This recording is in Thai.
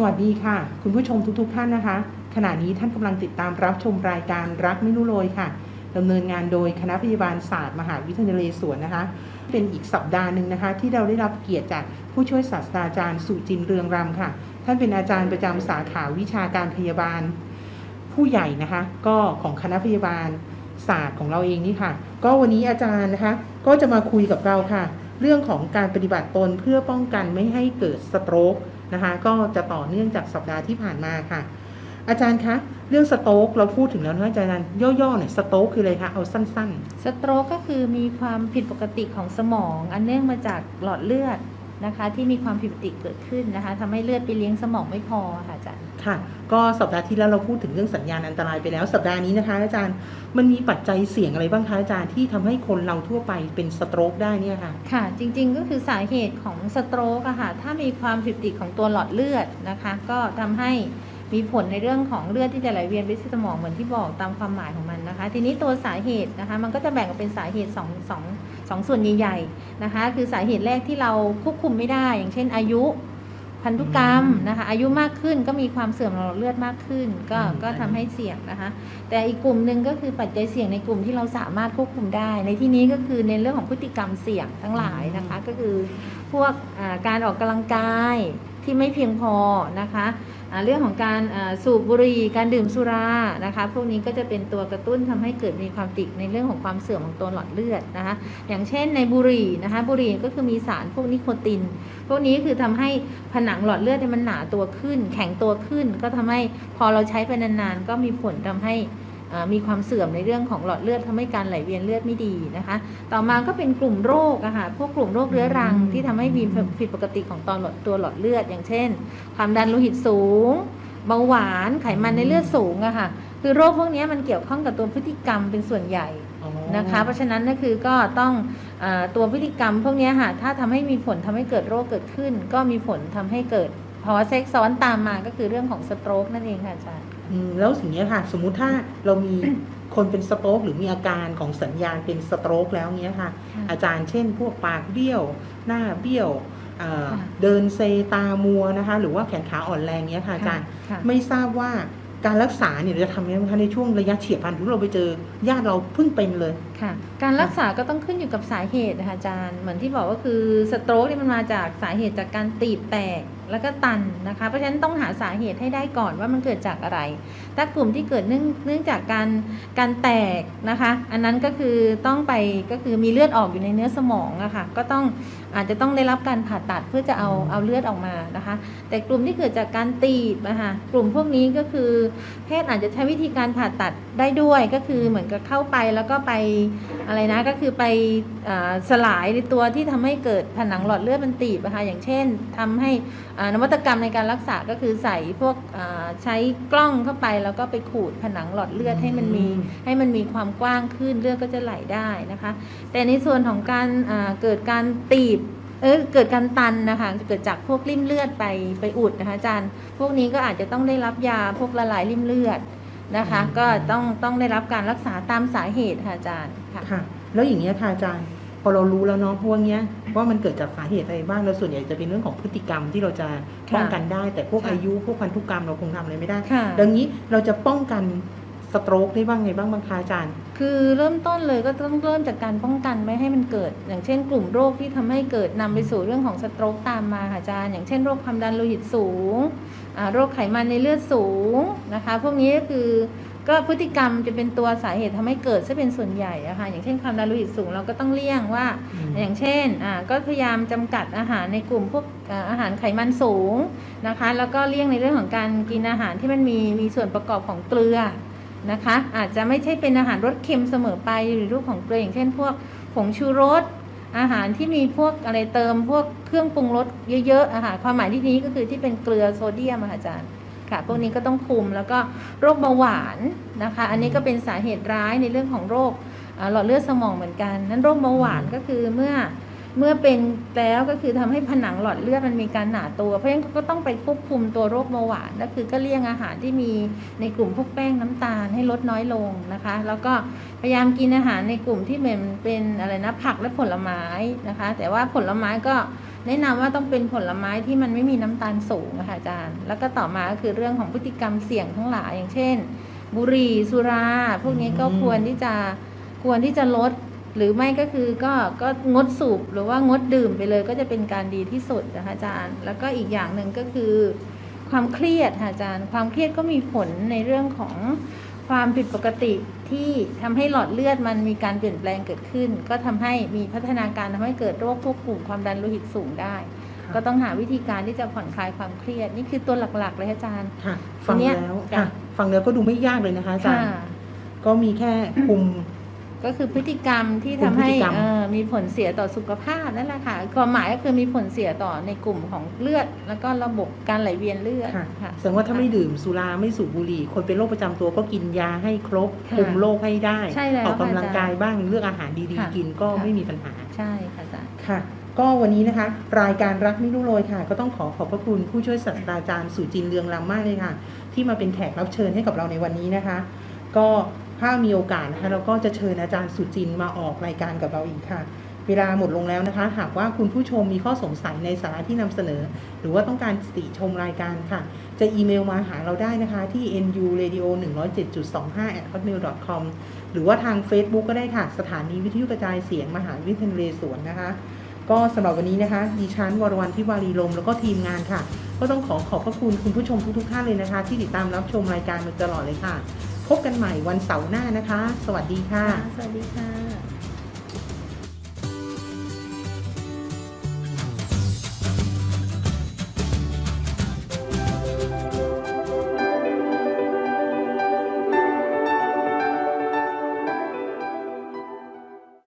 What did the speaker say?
สวัสดีค่ะ คุณผู้ชมทุกๆท่านนะคะ ขณะนี้ท่านกำลังติดตามรับชมรายการรักไม่รู้โรยค่ะดำเนินงานโดยคณะพยาบาลศาสตร์มหาวิทยาลัยนเรศวรนะคะ เป็นอีกสัปดาห์หนึ่งนะคะ ที่เราได้รับเกียรติจากผู้ช่วยศาสตราจารย์สุจินเรืองรำค่ะ ท่านเป็นอาจารย์ประจำสาขาวิชาการพยาบาล ผู้ใหญ่นะคะ ก็ของคณะพยาบาลศาสตร์ของเราเองนี่ค่ะ ก็วันนี้อาจารย์นะคะ ก็จะมาคุยกับเราค่ะ เรื่องของการปฏิบัติตนเพื่อป้องกันไม่ให้เกิดสโตรก นะคะก็จะต่อเนื่องจากสัปดาห์ที่ผ่านมาค่ะ อาจารย์คะเรื่องสโต๊กเราพูดถึงแล้วนะอาจารย์ย่อๆหน่อยสโต๊กคืออะไรคะเอาสั้น ๆ สโตรกก็คือมีความผิดปกติของสมอง อันเนื่องมาจากหลอดเลือด นะคะ ที่มีความผิดปกติเกิดขึ้นนะคะทำให้เลือดไปเลี้ยงสมองไม่พอค่ะอาจารย์ๆค่ะ ก็สัปดาห์ที่แล้วเราพูดถึงเรื่องสัญญาณอันตรายไปแล้ว สัปดาห์นี้นะคะ อาจารย์มันมีปัจจัยเสี่ยงอะไรบ้างคะอาจารย์ที่ทำให้คนเราทั่วไปเป็นสโตรกได้เนี่ยค่ะ ค่ะ จริงๆก็คือสาเหตุของสโตรกอะค่ะถ้ามีความผิดปกติของตัวหลอดเลือดนะคะ ก็ทำให้ มีผลในเรื่องของเลือดที่จะไหลเวียนไปที่สมองเหมือนที่บอกตามความหมายของมันนะคะ ทีนี้ตัวสาเหตุนะคะ มันก็จะแบ่งออกเป็นสาเหตุสองสองสองส่วนใหญ่ๆนะคะ คือสาเหตุแรกที่เราควบคุมไม่ได้ อย่างเช่นอายุพันธุกรรมนะคะ อายุมากขึ้นก็มีความเสื่อมของหลอดเลือดมากขึ้น ก็อืมก็ทำให้เสี่ยงนะคะ แต่อีกกลุ่มหนึ่งก็คือปัจจัยเสี่ยงในกลุ่มที่เราสามารถควบคุมได้ ในที่นี้ก็คือในเรื่องของพฤติกรรมเสี่ยงทั้งหลายนะคะ ก็คือพวกอ่าการออกกำลังกาย ที่ไม่เพียงพอนะคะเรื่องของการสูบบุหรี่การดื่มสุรานะคะ พวกนี้ก็จะเป็นตัวกระตุ้นทำให้เกิดมีความติดในเรื่องของความเสื่อมของตัวหลอดเลือดนะคะ อย่างเช่นในบุหรี่นะคะบุหรี่ก็คือมีสารพวกนิโคติน พวกนี้คือทำให้ผนังหลอดเลือดมันหนาตัวขึ้น แข็งตัวขึ้น ก็ทำให้พอเราใช้ไปนานๆก็มีผลทำให้ มีความเสื่อมในเรื่องของหลอดเลือดทำให้การไหลเวียนเลือดไม่ดีนะคะ ต่อมาก็เป็นกลุ่มโรคอะค่ะพวกกลุ่มโรคเรื้อรังอืมที่ทำให้มีผิดปกติของตอนหลอดตัวหลอดเลือด อย่างเช่น ความดันโลหิตสูงเบาหวานไขมันในเลือดสูงอะค่ะคือโรคพวกนี้มันเกี่ยวข้องกับตัวพฤติกรรมเป็นส่วนใหญ่อ๋อนะคะ เพราะฉะนั้นก็คือก็ต้องเออตัวพฤติกรรมพวกเนี้ยค่ะถ้าทำให้มีผลทำให้เกิดโรคเกิดขึ้น ก็มีผลทำให้เกิดภาวะแทรกซ้อนตามมาก็คือเรื่องของสโตรกนั่นเองค่ะอาจารย์อืม แล้วสิ่งนี้ยค่ะ สมมุติถ้าเรามีคนเป็นสโตรกหรือมีอาการของสัญญาณเป็นสโตรกแล้วเนี้ยค่ะ อาจารย์เช่น พวกปากเบี้ยว หน้าเบี้ยวเอ่อค่ะเดินเซตามัวนะคะ หรือว่าแขนขาอ่อนแรงเนี้ยค่ะอาจารย์ค่ะไม่ทราบว่าการรักษาเนี่ยเราจะทำยังไงบ้างคะในช่วงระยะเฉียบพลันที่เราไปเจอญาติเราเพิ่งเป็นเลยค่ะ การรักษาก็ต้องขึ้นอยู่กับสาเหตุนะคะอาจารย์เหมือนที่บอกก็คือสโตรกเนี่ยมันมาจากสาเหตุจากการตีบแตก แล้วก็ตันนะคะ เพราะฉะนั้นต้องหาสาเหตุให้ได้ก่อนว่ามันเกิดจากอะไร ถ้ากลุ่มที่เกิดเนื่องเนื่องจากการการแตกนะคะ อันนั้นก็คือต้องไปก็คือมีเลือดออกอยู่ในเนื้อสมองอะค่ะก็ต้องอาจจะต้องได้รับการผ่าตัดเพื่อจะเอาเอาเลือดออกมานะคะ แต่กลุ่มที่เกิดจากการตีบนะคะกลุ่มพวกนี้ก็คือแพทย์อาจจะใช้วิธีการผ่าตัดได้ด้วยก็คือเหมือนกับเข้าไปแล้วก็ไปอะไรนะก็คือไปอ่าสลายในตัวที่ทำให้เกิดผนังหลอดเลือดมันตีบนะคะอย่างเช่นทำให้นวัตกรรมในการรักษาก็คือใส่พวกอ่าใช้กล้องเข้าไปแล้วก็ไปขูดผนังหลอดเลือดให้มันมีอืมให้มันมีความกว้างขึ้นเลือดก็จะไหลได้นะคะ แต่ในส่วนของการอ่าเกิดการตีบเออเกิดการตันนะคะเกิดจากพวกริ่มเลือดไปไปอุดนะคะอาจารย์พวกนี้ก็อาจจะต้องได้รับยาพวกละลายริ่มเลือดนะคะอืมก็ต้องต้องได้รับการรักษาตามสาเหตุค่ะอาจารย์ค่ะค่ะแล้วอย่างเงี้ยค่ะอาจารย์พ อเรารู้แล้วเนาะพวกเนี้ยว่ามันเกิดจากสาเหตุอะไรบ้างแล้วส่วนใหญ่จะเป็นเรื่องของพฤติกรรมที่เราจะป้องกันได้ แต่พวกค่ะอายุพวกพันธุกรรมเราคงทำอะไรไม่ได้ค่ะดังนี้เราจะป้องกันสโตรกได้บ้างไงบ้างบางคะอาจารย์ คือเริ่มต้นเลยก็ต้องเริ่มจากการป้องกันไม่ให้มันเกิด อย่างเช่น กลุ่มโรคที่ทำให้เกิดนำไปสู่เรื่องของสโตรกตามมาค่ะอาจารย์ อย่างเช่นโรคความดันโลหิตสูงอ่าโรคไขมันในเลือดสูงนะคะ พวกนี้ก็คือ ก็พฤติกรรมจะเป็นตัวสาเหตุทำให้เกิดซะเป็นส่วนใหญ่อะค่ะอย่างเช่นความดันโลหิตสูงเราก็ต้องเลี่ยงว่าอืมอย่างเช่นอ่าก็พยายามจำกัดอาหารในกลุ่มพวกอ่าอาหารไขมันสูงนะคะ แล้วก็เลี่ยงในเรื่องของการกินอาหารที่มันมีมีส่วนประกอบของเกลือนะคะ อาจจะไม่ใช่เป็นอาหารรสเค็มเสมอไปหรือรูปของเกลืออย่างเช่น พวกผงชูรสอาหารที่มีพวกอะไรเติมพวกเครื่องปรุงรสเยอะๆอาหารความหมายที่นี้ก็คือที่เป็นเกลือโซเดียมอะค่ะอาจารย์ ค่ะพวกนี้ก็ต้องคุมแล้วก็โรคเบาหวานนะคะ อันนี้ก็เป็นสาเหตุร้ายในเรื่องของโรคหลอดเลือดสมองเหมือนกัน นั้นโรคเบาหวานก็คือเมื่อเมื่อเป็นแล้วก็คือทำให้ผนังหลอดเลือดมันมีการหนาตัว เพราะฉะนั้นก็ต้องไปควบคุมตัวโรคเบาหวานก็คือก็เลี่ยงอาหารที่มีในกลุ่มพวกแป้งน้ำตาลให้ลดน้อยลงนะคะ แล้วก็พยายามกินอาหารในกลุ่มที่เป็นเป็นอะไรนะผักและผลไม้นะคะ แต่ว่าผลไม้ก็ แนะนำว่าต้องเป็นผลไม้ที่มันไม่มีน้ำตาลสูงอะค่ะอาจารย์ แล้วก็ต่อมาก็คือเรื่องของพฤติกรรมเสี่ยงทั้งหลายอย่างเช่น บุหรี่สุรา พวกนี้ก็ควรที่จะควรที่จะลด หรือไม่ก็คือก็ก็งดสูบหรือว่างดดื่มไปเลยก็จะเป็นการดีที่สุดนะคะอาจารย์ แล้วก็อีกอย่างหนึ่งก็คือ ความเครียดค่ะอาจารย์ ความเครียดก็มีผลในเรื่องของ ความผิดปกติที่ทำให้หลอดเลือดมันมีการเปลี่ยนแปลงเกิดขึ้น ก็ทำให้มีพัฒนาการทำให้เกิดโรคพวกกลุ่มความดันโลหิตสูงได้ค่ะก็ต้องหาวิธีการที่จะผ่อนคลายความเครียด นี่คือตัวหลักๆ เลยอาจารย์ค่ะฟังทีเนี้ยแล้วจ้ะค่ะฟังแล้วก็ดูไม่ยากเลยนะคะอาจารย์ค่ะก็มีแค่คุม ก็คือพฤติกรรมที่กลุ่ทำมให้พฤติกรรม เอ่อมีผลเสียต่อสุขภาพนั่นแหละค่ะความหมายก็คือมีผลเสียต่อในกลุ่มของเลือด แล้วก็ระบบการไหลเวียนเลือดค่ะค่ะ แสดงว่าถ้าไม่ดื่มสุราไม่สูบบุหรี่ คนเป็นโรคประจำตัวก็กินยาให้ครบค่ะคุมโรคให้ได้ใช่แล้วออกกำลังค่ะอาจารย์กายบ้างเลือกอาหารดีค่ะๆ กินก็ค่ะ ไม่มีปัญหา ใช่ค่ะอาจารย์ ค่ะ ก็วันนี้นะคะ รายการรักไม่รู้โรยค่ะ ก็ต้องขอขอบพระคุณผู้ช่วยศาสตราจารย์สุจินต์เรืองรำมากเลยค่ะ ที่มาเป็นแขกรับเชิญให้กับเราในวันนี้นะคะ ก็ ถ้ามีโอกาสนะคะเราก็จะเชิญอาจารย์สุจินมาออกรายการกับเราอีกค่ะ เวลาหมดลงแล้วนะคะ หากว่าคุณผู้ชมมีข้อสงสัยในสาระที่นำเสนอ หรือว่าต้องการติชมรายการค่ะ จะอีเมลมาหาเราได้นะคะ ที่ nu radio 107.25 at hotmail com หรือว่าทาง Facebook ก็ได้ค่ะ สถานีวิทยุกระจายเสียงมหาวิทยาลัยสวนนะคะ ก็สำหรับวันนี้นะคะดิฉันวรวรรณทิวารีลมแล้วก็ทีมงานค่ะ ก็ต้องขอขอบพระคุณคุณผู้ชมทุกๆท่านเลยนะคะ ที่ติดตามรับชมรายการมาตลอดเลยค่ะ พบกันใหม่วันเสาร์หน้านะคะ สวัสดีค่ะ สวัสดีค่ะ